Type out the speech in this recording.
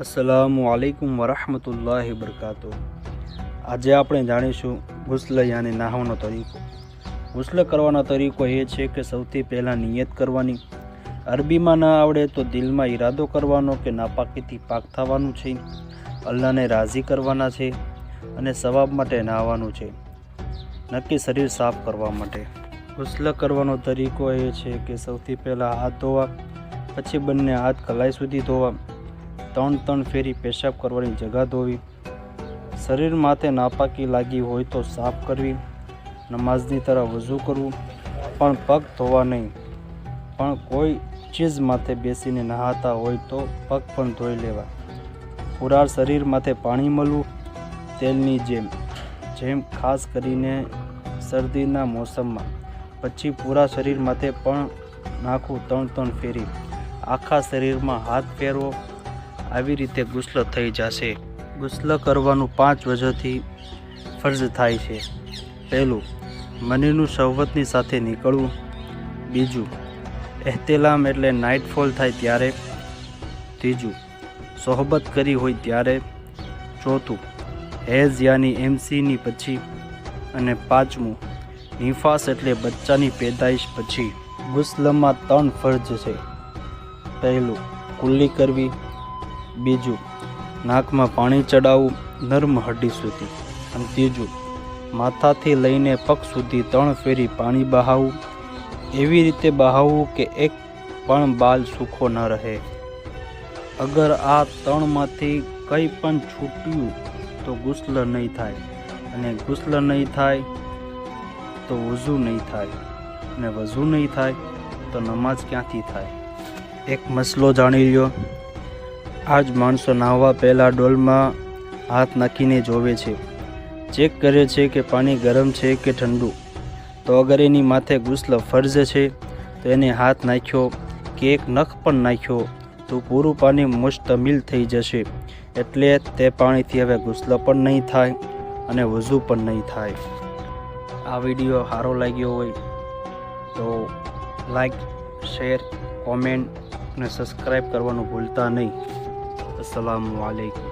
અસલામુ આલૈકુમ વરહમતુલ્લાહિ વબરકાતુ આજે આપણે જાણીશું ગુસ્લ યાની નાહવાનો તરીકો. ગુસ્લ કરવાનો તરીકો એ છે કે સૌથી પહેલાં નિયત કરવાની. અરબીમાં ન આવડે તો દિલમાં ઈરાદો કરવાનો કે નાપાકીથી પાક થવાનું છે. અલ્લાહને રાજી કરવાના છે અને સવાબ માટે નાહવાનું છે. નક્કી શરીર સાફ કરવા માટે. ગુસ્લ કરવાનો તરીકો એ છે કે સૌથી પહેલાં હાથ ધોવા, પછી બંને હાથ કલાઈ સુધી ધોવા. ત્રણ ત્રણ ફેરી પેશાબ કરવાની જગા ધોવી, શરીર માથે નાપાકી લાગી હોય તો સાફ કરવી, નમાઝની તરફ વઝૂ કરવું, પણ પગ ધોવા નહીં. પણ કોઈ ચીજ માથે બેસીને નહાતા હોય તો પગ પણ ધોઈ લેવા. પુરાર શરીર માથે પાણી મળવું, તેલની જેમ જેમ ખાસ કરીને શરદીના મોસમમાં. પછી પૂરા શરીર માથે પણ નાખવું ત્રણ ત્રણ ફેરી. આખા શરીરમાં હાથ ફેરવો આવી રીતે ગુસ્લ થઈ જશે. ગુસ્લ કરવાનું પાંચ વજહથી ફર્જ થાય છે. પહેલું, મનીનું શહવતની સાથે નીકળવું. બીજું, એહતેલામ એટલે નાઇટફોલ થાય ત્યારે. ત્રીજું, સોહબત કરી હોય ત્યારે. ચોથું, હેઝ યાની એમસીની પછી. અને પાંચમું, નિફાસ એટલે બચ્ચાની પેદાઈશ પછી. ગુસ્લમાં ત્રણ ફર્જ છે. પહેલું, કુલ્લી કરવી. બીજું, નાકમાં પાણી ચડાવવું નર્મ હड्डी સુધી અને ત્રીજું, માથાથી લઈને પગ સુધી ત્રણ ફેરી પાણી બહાવવું એવી રીતે બહાવવું કે એક પણ બાલ સૂખો ન રહે. અગર આ ત્રણમાંથી કંઈ પણ છૂટ્યું, તો ગુસ્લ નહીં થાય. અને ગુસ્લ નહીં થાય, તો વઝૂ નહીં થાય. અને વઝુ નહીં થાય, તો નમાઝ ક્યાંથી થાય? એક મસલો જાણી લ્યો. આજ માણસો નાહવા પહેલાં ડોલમાં હાથ નાખીને જોવે છે. ચેક કરે છે કે પાણી ગરમ છે કે ઠંડુ. તો અગર એની માથે ગુસ્લ ફર્જ છે, તો એને હાથ નાખ્યો કે એક નખ પણ નાખ્યો, તો પૂરું પાણી મુશ્તમિલ થઈ જશે. એટલે તે પાણીથી હવે ગુસ્લ પણ નહીં થાય અને વઝૂ પણ નહીં થાય. આ વીડિયો સારો લાગ્યો હોય તો લાઈક, શેર, કોમેન્ટ અને સબસ્ક્રાઈબ કરવાનું ભૂલતા નહીં. અસલામુ આલૈકુમ